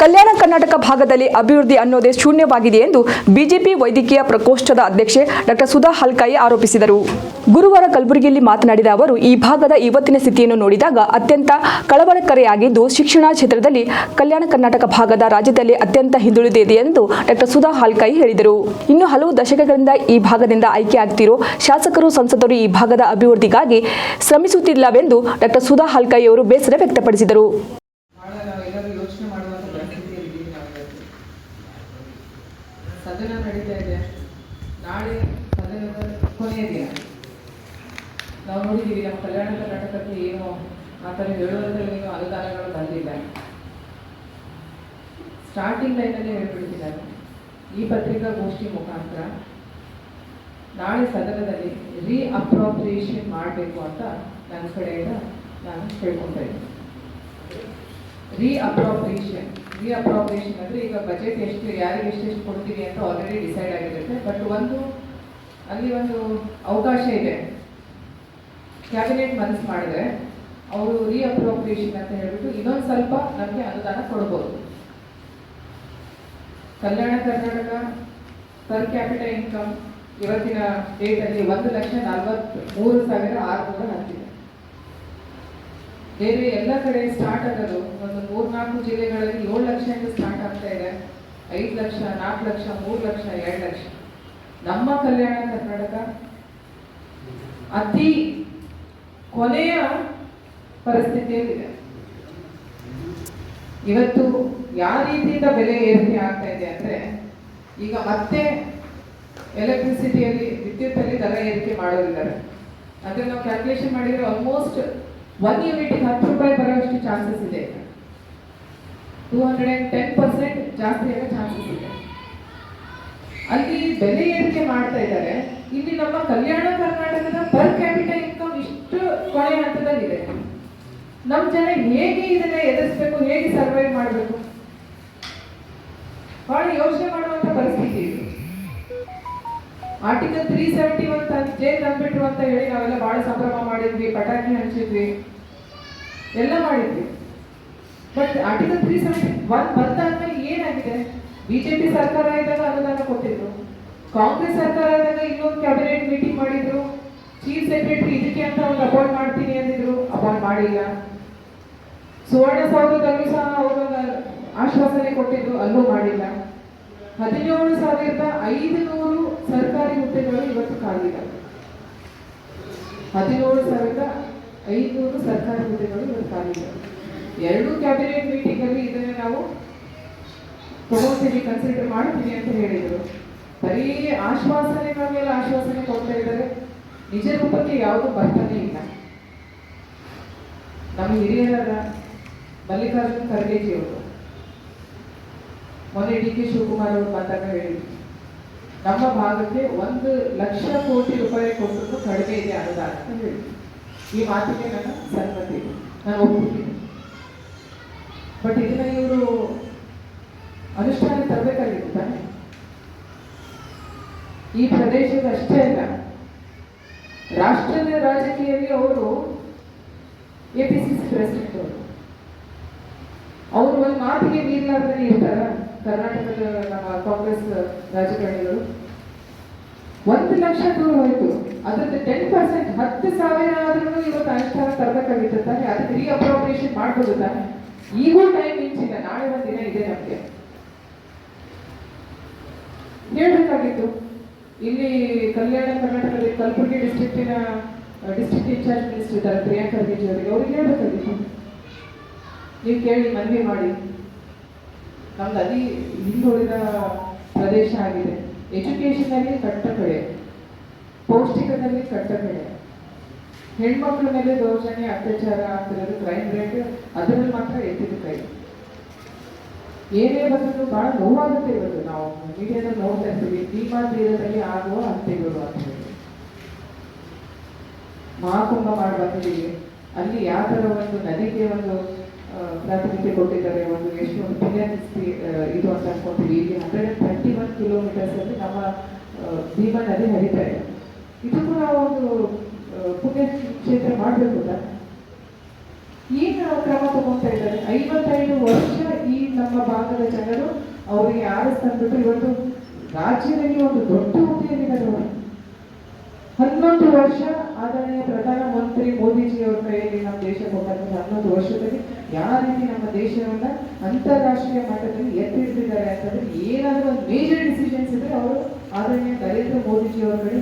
ಕಲ್ಯಾಣ ಕರ್ನಾಟಕ ಭಾಗದಲ್ಲಿ ಅಭಿವೃದ್ಧಿ ಅನ್ನೋದೇ ಶೂನ್ಯವಾಗಿದೆ ಎಂದು ಬಿಜೆಪಿ ವೈದ್ಯಕೀಯ ಪ್ರಕೋಷ್ಠದ ಅಧ್ಯಕ್ಷೆ ಡಾಕ್ಟರ್ ಸುಧಾ ಹಲ್ಕಾಯಿ ಆರೋಪಿಸಿದರು. ಗುರುವಾರ ಕಲಬುರಗಿಯಲ್ಲಿ ಮಾತನಾಡಿದ ಅವರು, ಈ ಭಾಗದ ಇವತ್ತಿನ ಸ್ಥಿತಿಯನ್ನು ನೋಡಿದಾಗ ಅತ್ಯಂತ ಕಳವಳಕರೆಯಾಗಿದ್ದು ಶಿಕ್ಷಣ ಕ್ಷೇತ್ರದಲ್ಲಿ ಕಲ್ಯಾಣ ಕರ್ನಾಟಕ ಭಾಗದ ರಾಜ್ಯದಲ್ಲಿ ಅತ್ಯಂತ ಹಿಂದುಳಿದಿದೆ ಎಂದು ಡಾಕ್ಟರ್ ಸುಧಾ ಹಾಲ್ಕಾಯಿ ಹೇಳಿದರು. ಇನ್ನು ಹಲವು ದಶಕಗಳಿಂದ ಈ ಭಾಗದಿಂದ ಆಯ್ಕೆಯಾಗ್ತಿರೋ ಶಾಸಕರು, ಸಂಸದರು ಈ ಭಾಗದ ಅಭಿವೃದ್ಧಿಗಾಗಿ ಶ್ರಮಿಸುತ್ತಿಲ್ಲವೆಂದು ಡಾಕ್ಟರ್ ಸುಧಾ ಹಾಲ್ಕಾಯಿ ಅವರು ಬೇಸರ ವ್ಯಕ್ತಪಡಿಸಿದರು. ಸದನ ನಡೀತಾ ಇದೆ. ನಾಳೆ ಸದನದ ಕೊನೆಯ ದಿನ. ನಾವು ನೋಡಿದ್ದೀವಿ, ನಮ್ಮ ಕಲ್ಯಾಣ ಕರ್ನಾಟಕಕ್ಕೆ ಏನು ಆ ಥರ ಹೇಳೋದ್ರಲ್ಲಿ ಏನು ಅನುದಾನಗಳು ಬಂದಿಲ್ಲ. ಸ್ಟಾರ್ಟಿಂಗ್ ಲೈನಲ್ಲೇ ಹೇಳ್ಬಿಡ್ತಿದ್ದಾರೆ. ಈ ಪತ್ರಿಕಾಗೋಷ್ಠಿ ಮುಖಾಂತರ ನಾಳೆ ಸದನದಲ್ಲಿ ರೀ ಅಪ್ರೋಪ್ರಿಯೇಷನ್ ಮಾಡಬೇಕು ಅಂತ ನನ್ನ ಕಡೆಯಿಂದ ನಾನು ಕೇಳ್ಕೊತಾ ಇದ್ದೀನಿ. ರೀ ಅಪ್ರೋಪ್ರಿಯೇಷನ್ ರೀ ಅಪ್ರೋಪ್ರಿಯೇಷನ್ ಅಂದರೆ ಈಗ ಬಜೆಟ್ ಎಷ್ಟು, ಯಾರಿಗೆ ಎಷ್ಟೆಷ್ಟು ಕೊಡ್ತೀವಿ ಅಂತ ಆಲ್ರೆಡಿ ಡಿಸೈಡ್ ಆಗಿರುತ್ತೆ. ಬಟ್ ಒಂದು, ಅಲ್ಲಿ ಒಂದು ಅವಕಾಶ ಇದೆ. ಕ್ಯಾಬಿನೆಟ್ ಮನಸ್ಸು ಮಾಡಿದ್ರೆ ಅವರು ರೀ ಅಪ್ರೋಪ್ರಿಯೇಷನ್ ಅಂತ ಹೇಳ್ಬಿಟ್ಟು ಇನ್ನೊಂದು ಸ್ವಲ್ಪ ನಮಗೆ ಅನುದಾನ ಕೊಡ್ಬೋದು. Kalyana Karnataka per capital income ಇವತ್ತಿನ ಡೇಟಲ್ಲಿ ಒಂದು ಲಕ್ಷ ನಲವತ್ತ್ಮೂರು ಸಾವಿರ ಆರುನೂರ ಹತ್ತಿದೆ ಬೇರೆ ಎಲ್ಲ ಕಡೆ ಸ್ಟಾರ್ಟ್ ಆಗೋದು. ಒಂದು ಮೂರ್ನಾಲ್ಕು ಜಿಲ್ಲೆಗಳಲ್ಲಿ ಏಳು ಲಕ್ಷದಿಂದ ಸ್ಟಾರ್ಟ್ ಆಗ್ತಾ ಇದೆ. ಐದು ಲಕ್ಷ, ನಾಲ್ಕು ಲಕ್ಷ, ಮೂರು ಲಕ್ಷ, ಎರಡು ಲಕ್ಷ. ನಮ್ಮ ಕಲ್ಯಾಣ ಕರ್ನಾಟಕ ಅತಿ ಕೊನೆಯ ಪರಿಸ್ಥಿತಿಯಲ್ಲಿದೆ. ಇವತ್ತು ಯಾವ ರೀತಿಯಿಂದ ಬೆಲೆ ಏರಿಕೆ ಆಗ್ತಾ ಇದೆ ಅಂದ್ರೆ, ಈಗ ಮತ್ತೆ ಎಲೆಕ್ಟ್ರಿಸಿಟಿಯಲ್ಲಿ ವಿದ್ಯುತ್ತಲ್ಲಿ ದರ ಏರಿಕೆ ಮಾಡೋದಿದ್ದಾರೆ ಅಂದರೆ ನಾವು ಕ್ಯಾಲ್ಕುಲೇಷನ್ ಮಾಡಿದ್ರೆ ಆಲ್ಮೋಸ್ಟ್ ಒನ್ ಯೂನಿಟ್ಗೆ ಹತ್ತು ರೂಪಾಯಿ ಬರೋಷ್ಟು ಚಾನ್ಸಸ್ ಇದೆ. Two hundred and ten percent ಜಾಸ್ತಿ ಆಗೋ ಚಾನ್ಸಸ್ ಇದೆ. ಅಲ್ಲಿ ಬೆಲೆ ಏರಿಕೆ ಮಾಡ್ತಾ ಇದ್ದಾರೆ. ಇಲ್ಲಿ ನಮ್ಮ ಕಲ್ಯಾಣ ಕರ್ನಾಟಕದ ಪರ್ ಕ್ಯಾಪಿಟಲ್ ಇನ್ಕಮ್ ಇಷ್ಟು ಕೊನೆ ಹಂತದಲ್ಲಿದೆ. ನಮ್ಮ ಜನ ಹೇಗೆ ಇದನ್ನ ಎದುರಿಸ್ಬೇಕು, ಹೇಗೆ ಸರ್ವೈವ್ ಮಾಡಬೇಕು? ಬಹಳ ಯೋಚನೆ ಮಾಡುವಂತ ಪರಿಸ್ಥಿತಿ ಇದು. Article three seventy one J ತಂದ್ಬಿಟ್ರು ಅಂತ ಹೇಳಿ ನಾವೆಲ್ಲ ಭಾಳ ಸಂಭ್ರಮ ಮಾಡಿದ್ವಿ, ಪಟಾಕಿ ಹಂಚಿದ್ವಿ, ಎಲ್ಲ ಮಾಡಿದ್ವಿ. But article three seventy one ಬಂದಾದ್ಮೇಲೆ ಏನಾಗಿದೆ? ಬಿಜೆಪಿ ಸರ್ಕಾರ ಇದ್ದಾಗ ಅನುದಾನ ಕೊಟ್ಟಿದ್ರು. ಕಾಂಗ್ರೆಸ್ ಸರ್ಕಾರ ಇದ್ದಾಗ ಇನ್ನೊಂದು ಕ್ಯಾಬಿನೆಟ್ ಮೀಟಿಂಗ್ ಮಾಡಿದ್ರು. ಚೀಫ್ ಸೆಕ್ರೆಟರಿ ಇದಕ್ಕೆ ಅಂತ ಒಂದು ಅಪಾಯಿಂಟ್ ಮಾಡ್ತೀನಿ ಅಂದಿದ್ರು. ಅಪಾಯಿಂಟ್ ಮಾಡಿಲ್ಲ. ಸುವರ್ಣಸೌಧದಲ್ಲೂ ಸಹ ಅವರೊಂದು ಆಶ್ವಾಸನೆ ಕೊಟ್ಟಿದ್ರು, ಅಲ್ಲೂ ಮಾಡಿಲ್ಲ. ಹದಿನೇಳು ಸಾವಿರದ ಐದುನೂರು ಸರ್ಕಾರಿ ಹುದ್ದೆಗಳು ಇವತ್ತು ಖಾಲಿದಾವೆ ಹದಿನೇಳು ಸಾವಿರದ ಐದುನೂರು ಸರ್ಕಾರಿ ಹುದ್ದೆಗಳು ಇವತ್ತು ಖಾಲಿದಾವೆ ಎರಡು ಕ್ಯಾಬಿನೆಟ್ ಮೀಟಿಂಗ್ ಅಲ್ಲಿ ಇದನ್ನ ನಾವು ತಗೋತೀವಿ ಕನ್ಸಿಡರ್ ಮಾಡ್ತೀವಿ ಅಂತ ಹೇಳಿದರು. ಬರೀ ಆಶ್ವಾಸನೆಗಳ ಮೇಲೆ ಆಶ್ವಾಸನೆ ಕೊಡ್ತಾ ಇದ್ದಾರೆ. ನಿಜ ರೂಪಕ್ಕೆ ಯಾವುದು ಬರ್ತಾನೆ ಇಲ್ಲ. ನಮ್ಮ ಹಿರಿಯರಾದ ಮಲ್ಲಿಕಾರ್ಜುನ್ ಖರ್ಗೆಜಿ ಅವರು ಮೊನ್ನೆ ಡಿ ಕೆ ಶಿವಕುಮಾರ್ ಅವರು ಬಂದಾಗ ಹೇಳಿದ್ರು. ನಮ್ಮ ಭಾಗಕ್ಕೆ ಒಂದು ಲಕ್ಷ ಕೋಟಿ ರೂಪಾಯಿ ಕೊಟ್ಟರು ಕಡಿಮೆ ಇದೆ ಅನುದಾನ ಅಂತ ಹೇಳಿ ಈ ಮಾತಿಗೆ ನನ್ನ ಸನ್ಮತಿ ನಾನು ಒಪ್ಪಿದ್ದೀನಿ ಬಟ್ ಇದನ್ನ ಇವರು ಅನುಷ್ಠಾನ ತರಬೇಕಾಗಿತ್ತು ತಾನೆ. ಈ ಪ್ರದೇಶದ ಅಷ್ಟೇ ಅಲ್ಲ, ರಾಷ್ಟ್ರದ ರಾಜಕೀಯದಲ್ಲಿ ಅವರು A P C C president ಅವರು. ಅವರು ಒಂದು ಮಾತಿಗೆ ಮೀರ್ಲಾರ್ದೇ ಇರ್ತಾರ? ಕರ್ನಾಟಕದ ನಮ್ಮ ಕಾಂಗ್ರೆಸ್ ರಾಜಕಾರಣಿಗಳು ಒಂದು ಲಕ್ಷ ದೂರ ಹೋಯಿತು. ಅದ್ರದ್ದು ಟೆನ್ ಪರ್ಸೆಂಟ್ ಹತ್ತು ಸಾವಿರ ಆದ್ರೂ ಇವತ್ತು ಅನುಷ್ಠಾನ ತರಬೇಕಾಗಿತ್ತು ತಾನೆ. ಅದಕ್ಕೆ ರೀ ಅಪ್ರೋಪ್ರಿಯೇಷನ್ ಮಾಡ್ಬೋದು ತಾನೆ. ಈಗೂ ಟೈಮ್ ಮಿಂಚಿಲ್ಲ ನಾಳೆ ಒಂದು ದಿನ ಇದೆ ನಮಗೆ. ಹೇಳಬೇಕಾಗಿತ್ತು. ಇಲ್ಲಿ ಕಲ್ಯಾಣ ಕರ್ನಾಟಕದಲ್ಲಿ ಕಲಬುರಗಿ ಡಿಸ್ಟ್ರಿಕ್ಟಿನ ಡಿಸ್ಟ್ರಿಕ್ಟ್ ಇನ್ಚಾರ್ಜ್ ಮಿನಿಸ್ಟರ್ ಇದ್ದಾರೆ, ಪ್ರಿಯಾಂಕಾ ಅವ್ರಿಗೆ ಹೇಳ್ಬೇಕಾಗಿತ್ತು. ನೀವು ಕೇಳಿ, ಮನವಿ ಮಾಡಿ. ನಮ್ದು ಅತಿ ಹಿಂದುಳಿದ ಪ್ರದೇಶ ಆಗಿದೆ. ಎಜುಕೇಶನಲ್ಲಿ ಕಟ್ಟ ಕಟ್ಟಕಡೆ, ಪೌಷ್ಟಿಕದಲ್ಲಿ ಕಟ್ಟಕಡೆ, ಹೆಣ್ಮಕ್ಳ ಮೇಲೆ ದೌರ್ಜನ್ಯ, ಅತ್ಯಾಚಾರ ಆಗ್ತಿರೋದು ಕ್ರೈಮ್ ರೇಟ್ ಅದರಲ್ಲಿ ಮಾತ್ರ ಎತ್ತಿದ ಕೈ. ಏನೇ ಬಂದರೂ ಬಹಳ ನೋವಾಗುತ್ತೆ ಇವತ್ತು ನಾವು. ಮೀಡಿಯಾದಲ್ಲಿ ನೋಡ್ತಾ ಇರ್ತೀವಿ. ಭೀಮಾ ತೀರದಲ್ಲಿ ಆಗುವ ಹತ್ಯೆಗಳು ಅಂತ ಹೇಳಿ. ಮಹಾಕುಂಭ ಮಾಡಿ ಬಂದಿದ್ದೀವಿ ಅಲ್ಲಿ ಯಾವ ಥರ ಒಂದು ನದಿಗೆ ಒಂದು ಪ್ರಾತಿನಿಧ್ಯ ಕೊಟ್ಟಿದ್ದಾರೆ. ಒಂದು ಎಷ್ಟು ಒಂದು ಪುಣ್ಯತಿಥಿ ಇದು ಅಂತ ಅನ್ಕೊಂತೀವಿ. ಇಲ್ಲಿ hundred and thirty one kilometres ಅಲ್ಲಿ ನಮ್ಮ ಭೀಮಾ ನದಿ ಹರಿತಾ ಇದೆ. ಇದು ಕೂಡ ಒಂದು ಪುಣ್ಯ ಕ್ಷೇತ್ರ ಮಾಡಬೇಕು ಅಂತ. ಏನು ಕ್ರಮ ತಗೊಂತಾ ಇದ್ದಾರೆ. ಐವತ್ತೈದು ವರ್ಷ ಈ ನಮ್ಮ ಭಾಗದ ಜನರು ಅವರಿಗೆ ಆರಿಸ್ತಂದ್ಬಿಟ್ಟು ಇವತ್ತು ರಾಜ್ಯದಲ್ಲಿ ಒಂದು ದೊಡ್ಡ ಹುದ್ದೆಯಲ್ಲಿದ್ದಾರೆ ಅವರು. ಹನ್ನೊಂದು ವರ್ಷ ಆದರಣೀಯ ಪ್ರಧಾನಮಂತ್ರಿ ಮೋದಿಜಿಯವರ ಕೈಯಲ್ಲಿ ನಮ್ಮ ದೇಶ ಕೊಟ್ಟಂತಹ ಹನ್ನೊಂದು ವರ್ಷದಲ್ಲಿ ಯಾವ ರೀತಿ ನಮ್ಮ ದೇಶವನ್ನ ಅಂತಾರಾಷ್ಟ್ರೀಯ ಮಟ್ಟದಲ್ಲಿ ಎತ್ತಿ ಹಿಡಿದಿದ್ದಾರೆ ಅಂತಂದ್ರೆ ಏನಾದರೂ ಒಂದು ಮೇಜರ್ ಡಿಸಿಷನ್ಸ್ ಇದ್ರೆ ಅವರು ಆದರಣೀಯ ನರೇಂದ್ರ ಮೋದಿಜಿಯವರ ಕಡೆ